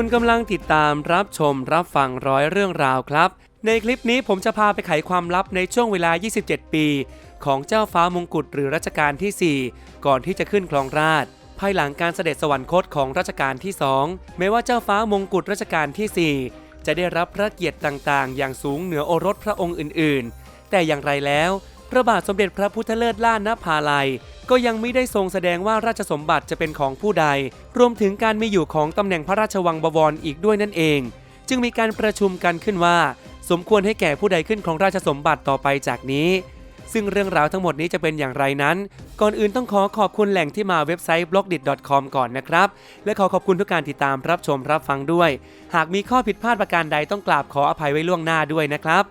คุณกำลังติดตามรับชมรับฟังร้อยเรื่องราวครับ ในคลิปนี้ผมจะพาไปไขความลับในช่วงเวลา 27 ปี ของเจ้าฟ้ามงกุฎหรือรัชกาลที่ 4 ก่อนที่จะขึ้นครองราชภายหลังการเสด็จสวรรคตของรัชกาลที่ 2 แม้ว่าเจ้าฟ้ามงกุฎรัชกาลที่ 4 จะได้รับพระเกียรติต่างๆ อย่างสูงเหนือโอรสพระองค์อื่น ๆ แต่อย่างไรแล้ว พระบาทสมเด็จพระพุทธเลิศล่านภาลัย ก็ยังไม่ได้ทรงแสดงว่าราชสมบัติจะเป็นของผู้ใด รวมถึงการมีอยู่ของตำแหน่งพระราชวังบวรอีกด้วยนั่นเอง จึงมีการประชุมกันขึ้นว่า สมควรให้แก่ผู้ใดขึ้นของราชสมบัติต่อไปจากนี้ ซึ่งเรื่องราวทั้งหมดนี้จะเป็นอย่างไรนั้น ก่อนอื่นต้องขอขอบคุณแหล่งที่มาเว็บไซต์ blogdit.com ก่อนนะครับ และขอขอบคุณทุกการติดตามรับชมรับฟังด้วย หากมีข้อผิดพลาดประการใดต้องกราบขออภัยไว้ล่วงหน้าด้วยนะครับ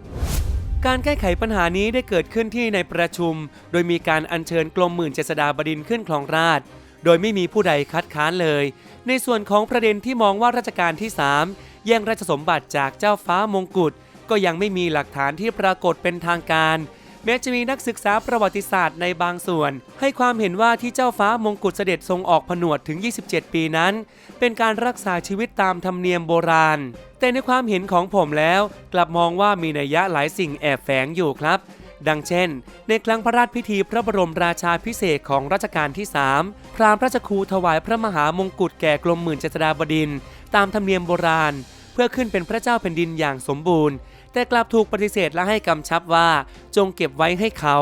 การแก้ไขปัญหานี้ได้เกิดขึ้นที่ในประชุม โดยมีการอัญเชิญกรมหมื่นเจษฎาบดินขึ้นครองราช โดยไม่มีผู้ใดคัดค้านเลย ในส่วนของประเด็นที่มองว่ารัชกาลที่ 3 แย่งราชสมบัติจากเจ้าฟ้ามงกุฎก็ยังไม่มีหลักฐานที่ปรากฏเป็นทางการ แม้จะมีนักศึกษาประวัติศาสตร์ในบางส่วน ให้ความเห็นว่าที่เจ้าฟ้ามงกุฎเสด็จทรงออกผนวดถึง 27 ปีนั้น เป็นการรักษาชีวิตตามธรรมเนียมโบราณ แต่ในความเห็นของผมแล้วกลับมองว่ามีนัยยะหลายสิ่งแอบแฝงอยู่ครับ ดังเช่น ในครั้งพระราชพิธีพระบรมราชาพิเศษของรัชกาลที่ 3 พราหมณ์ราชครูถวายพระมหามงกุฎแก่กรมหมื่นเจษฎาบดิน ตามธรรมเนียมโบราณ เพื่อขึ้นเป็นพระเจ้าแผ่นดินอย่างสมบูรณ์ แต่กลับถูกปฏิเสธและให้กำชับว่าจงเก็บไว้ให้เขา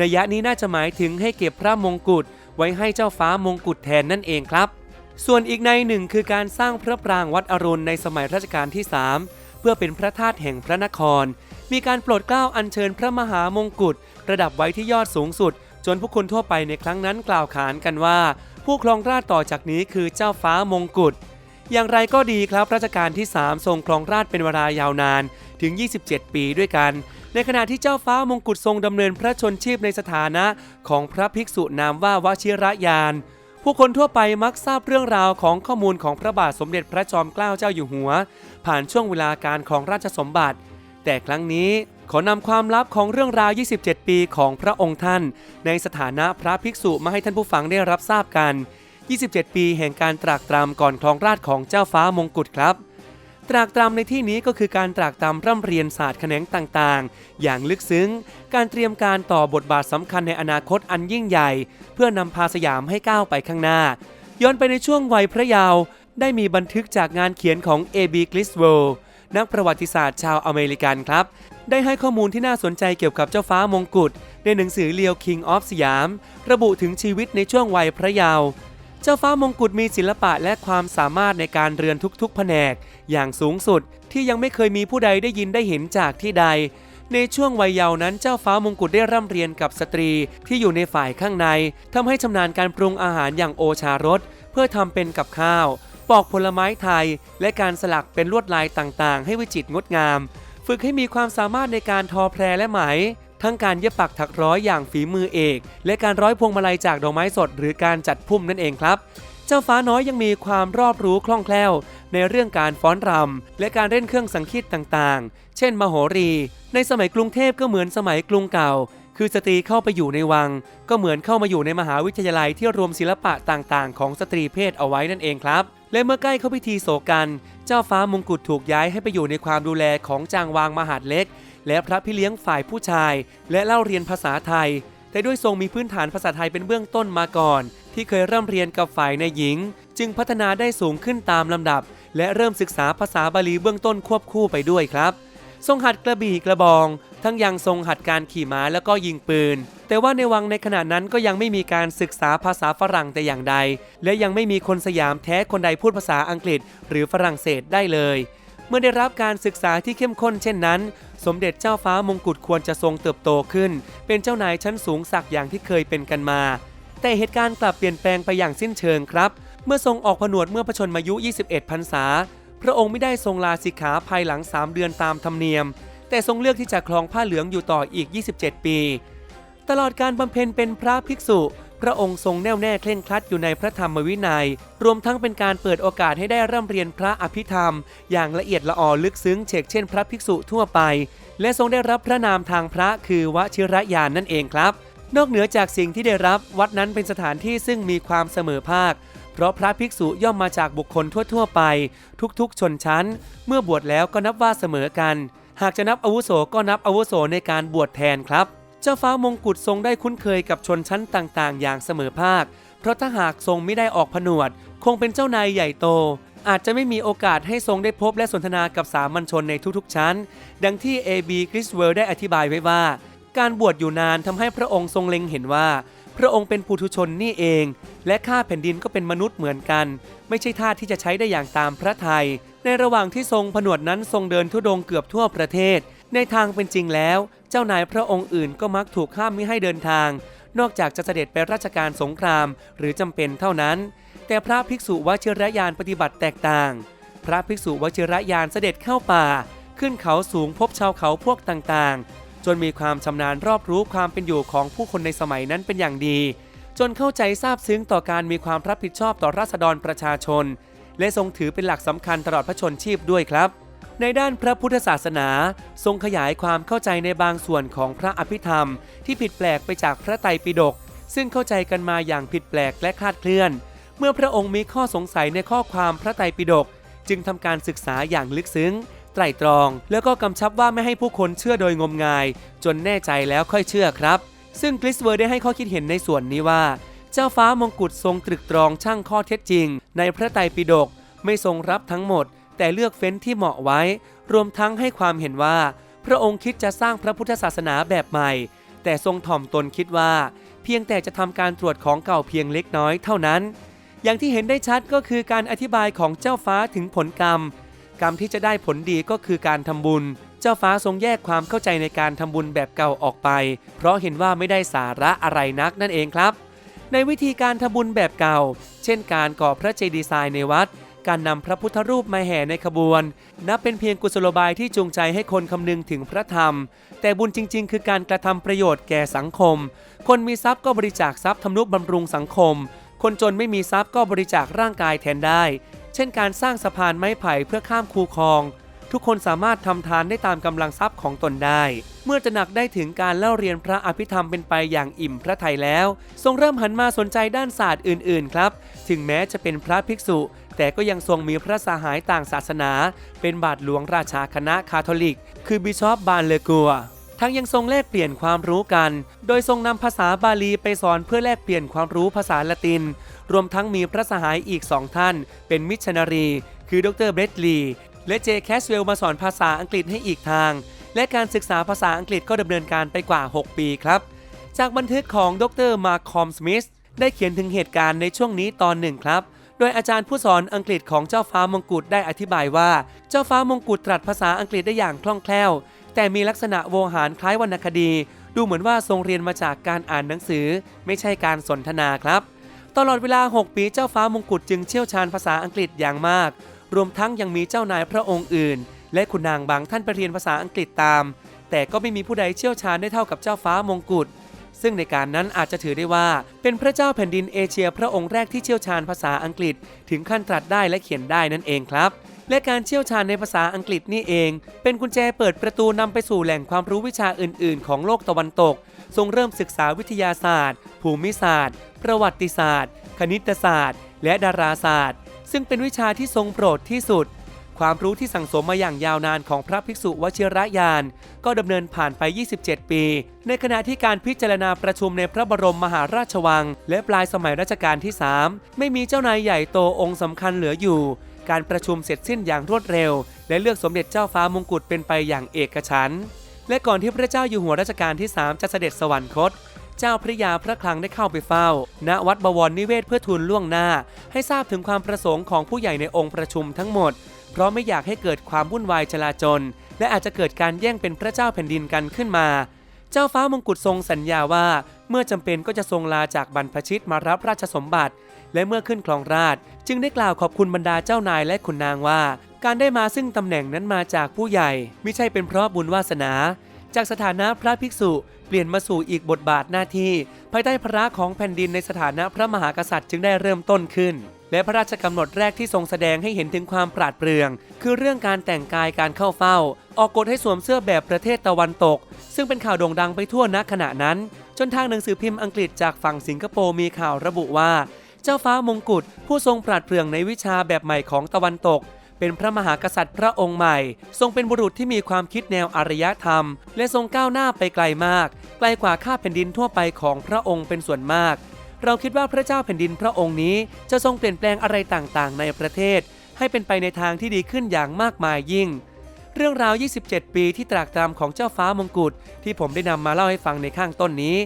นัยยะนี้น่าจะหมายถึงให้เก็บพระมงกุฎไว้ให้เจ้าฟ้ามงกุฎแทนนั่นเองครับ ส่วนอีกในหนึ่งคือการสร้างพระปรางวัดอรุณในสมัยรัชกาลที่ 3 เพื่อเป็นพระธาตุแห่งพระนคร มีการโปรดเกล้าอัญเชิญพระมหามงกุฎประดับไว้ที่ยอดสูงสุด จนผู้คนทั่วไปในครั้งนั้นกล่าวขานกันว่า ผู้ครองราชต่อจากนี้คือเจ้าฟ้ามงกุฎอย่างไรก็ดีครับรัชกาลที่ 3 ทรงครองราชเป็นเวลายาวนานถึง 27 ปีด้วยกัน ในขณะที่เจ้าฟ้ามงกุฎทรงดำเนินพระชนชีพในสถานะของพระภิกษุนามว่าวชิระยาน ผู้คนทั่วไปมักทราบเรื่องราวของข้อมูลของพระบาทสมเด็จพระจอมเกล้าเจ้าอยู่หัว ผ่านช่วงเวลาการของราชสมบัติ แต่ครั้งนี้ขอนำความลับของเรื่องราว 27 ปีของพระองค์ท่าน ในสถานะพระภิกษุมาให้ท่านผู้ฟังได้รับทราบกัน 27 ปีแห่งการตรากตรำก่อนครองราชของเจ้าฟ้ามงกุฎครับ ตรากตรำในที่นี้ก็คือการตรากตรำร่ำเรียนศาสตร์แขนงต่างๆ อย่างลึกซึ้ง การเตรียมการต่อบทบาทสำคัญในอนาคตอันยิ่งใหญ่ เพื่อนำพาสยามให้ก้าวไปข้างหน้า ย้อนไปในช่วงวัยพระเยาว์ได้มีบันทึกจากงานเขียนของ A.B. g l i s w o l นักประวัติศาสตร์ชาวอเมริกันครับ ได้ให้ข้อมูลที่น่าสนใจเกี่ยวกับเจ้าฟ้ามงกุฎในหนังสือเลียว King of สยาม ระบุถึงชีวิตในช่วงวัยพระเยาว์ เจ้าฟ้ามงกุฎมีศิลปะและความสามารถในการเรือนทุกๆ แผนก อย่างสูงสุดที่ยังไม่เคยมีผู้ใดได้ยินได้เห็นจากที่ใด ในช่วงวัยเยาว์นั้นเจ้าฟ้ามงกุฎได้ร่ำเรียนกับสตรีที่อยู่ในฝ่ายข้างในทำให้ชำนาญการปรุงอาหารอย่างโอชารสเพื่อทำเป็นกับข้าว ปอกผลไม้ไทย และการสลักเป็นลวดลายต่างๆ ให้วิจิตรงดงาม ฝึกให้มีความสามารถในการทอแพรและไหม ทั้งการเย็บปักถักร้อยอย่างฝีมือเอก และการร้อยพวงมาลัยจากดอกไม้สด หรือการจัดพุ่มนั่นเองครับ เจ้าฟ้าน้อยยังมีความรอบรู้คล่องแคล่ว ในเรื่องการฟ้อนรำและการเล่นเครื่องสังคีตต่างๆ เช่น มโหรี ในสมัยกรุงเทพก็เหมือนสมัยกรุงเก่า คือสตรีเข้าไปอยู่ในวัง ก็เหมือนเข้ามาอยู่ในมหาวิทยาลัยที่รวมศิลปะต่างๆ ของสตรีเพศเอาไว้นั่นเองครับและเมื่อใกล้เข้าพิธีโศกัน เจ้าฟ้ามงกุฎถูกย้ายให้ไปอยู่ในความดูแลของจางวางมหาดเล็ก และพระพี่เลี้ยงฝ่ายผู้ชาย และเล่าเรียนภาษาไทย แต่ด้วยทรงมีพื้นฐานภาษาไทยเป็นเบื้องต้นมาก่อน ที่เคยเริ่มเรียนกับฝ่ายในหญิง จึงพัฒนาได้สูงขึ้นตามลำดับ และเริ่มศึกษาภาษาบาลีเบื้องต้นควบคู่ไปด้วยครับทรงหัดกระบี่กระบอง ทั้งยังทรงหัดการขี่ม้าแล้วก็ยิงปืน แต่ว่าในวังในขณะนั้นก็ยังไม่มีการศึกษาภาษาฝรั่งแต่อย่างใด และยังไม่มีคนสยามแท้คนใดพูดภาษาอังกฤษ หรือฝรั่งเศสได้เลย เมื่อได้รับการศึกษาที่เข้มข้นเช่นนั้น สมเด็จเจ้าฟ้ามงกุฎควรจะทรงเติบโตขึ้น เป็นเจ้านายชั้นสูงสักอย่างที่เคยเป็นกันมา แต่เหตุการณ์กลับเปลี่ยนแปลงไปอย่างสิ้นเชิงครับ เมื่อทรงออกผนวดเมื่อพระชนมายุ 21 พรรษา พระองค์ไม่ได้ทรงลาสิกขาภายหลัง 3 เดือนตามธรรมเนียม แต่ทรงเลือกที่จะครองผ้าเหลืองอยู่ต่ออีก 27 ปี ตลอดการบำเพ็ญเป็นพระภิกษุ พระองค์ทรงแน่วแน่เคร่งครัดอยู่ในพระธรรมวินัย รวมทั้งเป็นการเปิดโอกาสให้ได้ร่ำเรียนพระอภิธรรม อย่างละเอียดละออลึกซึ้งเฉกเช่นพระภิกษุทั่วไป และทรงได้รับพระนามทางพระคือวชิรยานนั่นเองครับ นอกเหนือจากสิ่งที่ได้รับวัดนั้นเป็นสถานที่ซึ่งมีความเสมอภาค เพราะพระภิกษุย่อมมาจากบุคคลทั่วๆ ไป ทุกๆ ชนชั้น เมื่อบวชแล้วก็นับว่าเสมอกัน หากจะนับอาวุโสก็นับอาวุโสในการบวชแทนครับ เจ้าฟ้ามงกุฎทรงได้คุ้นเคยกับชนชั้นต่างๆ อย่างเสมอภาค เพราะถ้าหากทรงไม่ได้ออกผนวด คงเป็นเจ้านายใหญ่โต อาจจะไม่มีโอกาสให้ทรงได้พบและสนทนากับสามัญชนในทุกๆชั้น ดังที่ A.B. g r i s w e l l ได้อธิบายไว้ว่า การบวชอยู่นานทำให้พระองค์ทรงเล็งเห็นว่า พระองค์เป็นปุถุชนนี่เอง และข้าแผ่นดินก็เป็นมนุษย์เหมือนกัน ไม่ใช่ท่าที่จะใช้ได้อย่างตามพระทัยในระหว่างที่ทรงผนวดนั้นทรงเดินทุดงเกือบทั่วประเทศ ในทางเป็นจริงแล้ว เจ้านายพระองค์อื่นก็มักถูกห้ามไม่ให้เดินทาง นอกจากจะเสด็จไปราชการสงครามหรือจำเป็นเท่านั้น แต่พระภิกษุวชิรยานปฏิบัติแตกต่าง พระภิกษุวชิรยานเสด็จเข้าป่า ขึ้นเขาสูงพบชาวเขาพวกต่างๆ จนมีความชำนาญรอบรู้ความเป็นอยู่ของผู้คนในสมัยนั้นเป็นอย่างดี จนเข้าใจทราบซึ้งต่อการมีความรับผิดชอบต่อราษฎรประชาชน และทรงถือเป็นหลักสำคัญตลอดพระชนชีพด้วยครับ ในด้านพระพุทธศาสนา ทรงขยายความเข้าใจในบางส่วนของพระอภิธรรม ที่ผิดแปลกไปจากพระไตรปิฎกซึ่งเข้าใจกันมาอย่างผิดแปลกและคลาดเคลื่อน เมื่อพระองค์มีข้อสงสัยในข้อความพระไตรปิฎกจึงทำการศึกษาอย่างลึกซึ้ง ไตร่ตรอง แล้วก็กำชับว่าไม่ให้ผู้คนเชื่อโดยงมงาย จนแน่ใจแล้วค่อยเชื่อครับ ซึ่งคริสเวอร์ได้ให้ข้อคิดเห็นในส่วนนี้ว่า เจ้าฟ้ามงกุฎทรงตรึกตรองช่างข้อเท็จจริง ในพระไตรปิฎกไม่ทรงรับทั้งหมด แต่เลือกเฟ้นที่เหมาะไว้ รวมทั้งให้ความเห็นว่า พระองค์คิดจะสร้างพระพุทธศาสนาแบบใหม่ แต่ทรงถ่อมตนคิดว่า เพียงแต่จะทำการตรวจของเก่าเพียงเล็กน้อยเท่านั้น อย่างที่เห็นได้ชัดก็คือการอธิบายของเจ้าฟ้าถึงผลกรรม กรรมที่จะได้ผลดีก็คือการทำบุญ เจ้าฟ้าทรงแยกความเข้าใจในการทำบุญแบบเก่าออกไป เพราะเห็นว่าไม่ได้สาระอะไรนักนั่นเองครับ ในวิธีการทำบุญแบบเก่า เช่น การก่อพระเจดีย์ทรายในวัด การนำพระพุทธรูปมาแห่ในขบวน นับเป็นเพียงกุศโลบายที่จูงใจให้คนคำนึงถึงพระธรรม แต่บุญจริง ๆ คือการกระทำประโยชน์แก่สังคม คนมีทรัพย์ก็บริจาคทรัพย์ทำนุบำรุงสังคม คนจนไม่มีทรัพย์ก็บริจาคร่างกายแทนได้ เช่นการสร้างสะพานไม้ไผ่เพื่อข้ามคูคลอง ทุกคนสามารถทำทานได้ตามกำลังทรัพย์ของตนได้ เมื่อตระหนักได้ถึงการเล่าเรียนพระอภิธรรมเป็นไปอย่างอิ่มพระทัยแล้ว ทรงเริ่มหันมาสนใจด้านศาสตร์อื่นๆ ครับ ถึงแม้จะเป็นพระภิกษุ แต่ก็ยังทรงมีพระสหายต่างศาสนา เป็นบาทหลวงราชาคณะคาทอลิก คือบิชอบบานเลกัวทั้งยังทรงแลกเปลี่ยนความรู้กัน โดยทรงนำภาษาบาลีไปสอนเพื่อแลกเปลี่ยนความรู้ภาษาละติน รวมทั้งมีพระสหายอีกสองท่าน เป็นมิชชันนารี คือดรเบรดลี และเจแคสเวลมาสอนภาษาอังกฤษให้อีกทาง และการศึกษาภาษาอังกฤษก็ดำเนินการไปกว่า 6 ปีครับ จากบันทึกของดรมาร์คอมสมิธได้เขียนถึงเหตุการณ์ในช่วงนี้ตอนหนึ่งครับ โดยอาจารย์ผู้สอนอังกฤษของเจ้าฟ้ามงกุฎได้อธิบายว่า เจ้าฟ้ามงกุฎตรัสภาษาอังกฤษได้อย่างคล่องแคล่ว แต่มีลักษณะโวหารคล้ายวรรณคดี ดูเหมือนว่าทรงเรียนมาจากการอ่านหนังสือ ไม่ใช่การสนทนาครับ ตลอดเวลา 6 ปีเจ้าฟ้ามงกุฎจึงเชี่ยวชาญภาษาอังกฤษอย่างมาก รวมทั้งยังมีเจ้านายพระองค์อื่น และคุณนางบางท่านไปเรียนภาษาอังกฤษตาม แต่ก็ไม่มีผู้ใดเชี่ยวชาญได้เท่ากับเจ้าฟ้ามงกุฎซึ่งในการนั้นอาจจะถือได้ว่า เป็นพระเจ้าแผ่นดินเอเชียพระองค์แรกที่เชี่ยวชาญภาษาอังกฤษ ถึงขั้นตรัสได้และเขียนได้นั่นเองครับ และการเชี่ยวชาญในภาษาอังกฤษนี่เอง เป็นกุญแจเปิดประตูนำไปสู่แหล่งความรู้วิชาอื่น ๆ ของโลกตะวันตก ทรงเริ่มศึกษาวิทยาศาสตร์ ภูมิศาสตร์ ประวัติศาสตร์ คณิตศาสตร์ และดาราศาสตร์ ซึ่งเป็นวิชาที่ทรงโปรดที่สุด ความรู้ที่สั่งสมมาอย่างยาวนานของพระภิกษุวชิรยาน ก็ดำเนินผ่านไป 27 ปี ในขณะที่การพิจารณาประชุมในพระบรมมหาราชวัง และปลายสมัยรัชกาลที่ 3 ไม่มีเจ้านายใหญ่โตองค์สำคัญเหลืออยู่ การประชุมเสร็จสิ้นอย่างรวดเร็ว และเลือกสมเด็จเจ้าฟ้ามงกุฎเป็นไปอย่างเอกฉันท์และก่อนที่พระเจ้าอยู่หัวรัชกาลที่ 3 จะเสด็จสวรรคต เจ้าพระยาพระคลังได้เข้าไปเฝ้า ณวัดบวรนิเวศเพื่อทูลล่วงหน้า ให้ทราบถึงความประสงค์ของผู้ใหญ่ในองค์ประชุมทั้งหมด เพราะไม่อยากให้เกิดความวุ่นวายจลาจล และอาจจะเกิดการแย่งเป็นพระเจ้าแผ่นดินกันขึ้นมา เจ้าฟ้ามงกุฎทรงสัญญาว่า เมื่อจำเป็นก็จะทรงลาจากบรรพชิตมารับราชสมบัติ และเมื่อขึ้นครองราช จึงได้กล่าวขอบคุณบรรดาเจ้านายและขุนนางว่า การได้มาซึ่งตำแหน่งนั้นมาจากผู้ใหญ่ ไม่ใช่เป็นเพราะบุญวาสนา จากสถานะพระภิกษุเปลี่ยนมาสู่อีกบทบาทหน้าที่ ภายใต้พระของแผ่นดินในสถานะพระมหากษัตริย์จึงได้เริ่มต้นขึ้น และพระราชกำหนดแรกที่ทรงแสดงให้เห็นถึงความปราดเปรื่อง คือเรื่องการแต่งกายการเข้าเฝ้า ออกกฎให้สวมเสื้อแบบประเทศตะวันตก ซึ่งเป็นข่าวโด่งดังไปทั่วณขณะนั้น จนทางหนังสือพิมพ์อังกฤษจากฝั่งสิงคโปร์มีข่าวระบุว่า เจ้าฟ้ามงกุฎผู้ทรงปราดเปรื่องในวิชาแบบใหม่ของตะวันตก เป็นพระมหากษัตริย์พระองค์ใหม่ ทรงเป็นบุรุษที่มีความคิดแนวอารยธรรม และทรงก้าวหน้าไปไกลมาก ไกลกว่าข้าแผ่นดินทั่วไปของพระองค์เป็นส่วนมาก เราคิดว่าพระเจ้าแผ่นดินพระองค์นี้ จะทรงเปลี่ยนแปลงอะไรต่างๆ ในประเทศ ให้เป็นไปในทางที่ดีขึ้นอย่างมากมายยิ่ง เรื่องราว 27 ปีที่ตรากตรำของเจ้าฟ้ามงกุฎที่ผมได้นำมาเล่าให้ฟังในข้างต้นนี้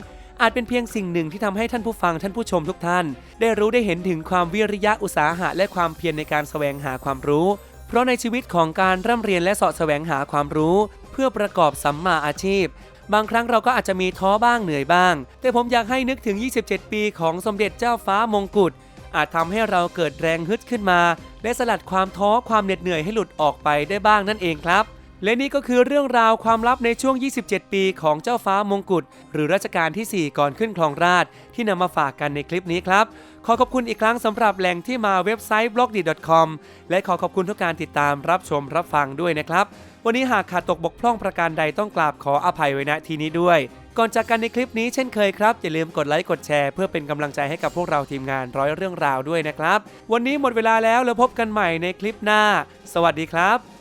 อาจเป็นเพียงสิ่งหนึ่งที่ทำให้ท่านผู้ฟังท่านผู้ชมทุกท่าน ได้รู้ได้เห็นถึงความวิริยะอุตสาหะและความเพียรในการแสวงหาความรู้ เพราะในชีวิตของการร่ำเรียนและสาะแสวงหาความรู้ เพื่อประกอบสัมมาอาชีพ บางครั้งเราก็อาจจะมีท้อบ้างเหนื่อยบ้าง แต่ผมอยากให้นึกถึง 27 ปีของสมเด็จเจ้าฟ้ามงกุฎอาจทำให้เราเกิดแรงฮึดขึ้นมา และสลัดความท้อความเหน็ดเหนื่อยให้หลุดออกไปได้บ้างนั่นเองครับ และนี่ก็คือเรื่องราวความลับในช่วง 27 ปีของเจ้าฟ้ามงกุฎหรือรัชกาลที่ 4 ก่อนขึ้นครองราชที่นำมาฝากกันในคลิปนี้ครับ ขอขอบคุณอีกครั้งสำหรับแหล่งที่มาเว็บไซต์ b l o g d i c o m และขอขอบคุณทุกการติดตามรับชมรับฟังด้วยนะครับ วันนี้หากขาดตกบกพร่องประการใดต้องกราบขออภัยไว้ณที่นี้ด้วย ก่อนจากกันในคลิปนี้เช่นเคยครับ อย่าลืมกดไลค์กดแชร์เพื่อเป็นกำลังใจให้กับพวกเราทีมงานร้อยเรื่องราวด้วยนะครับ วันนี้หมดเวลาแล้วแล้วพบกันใหม่ในคลิปหน้า สวัสดีครับ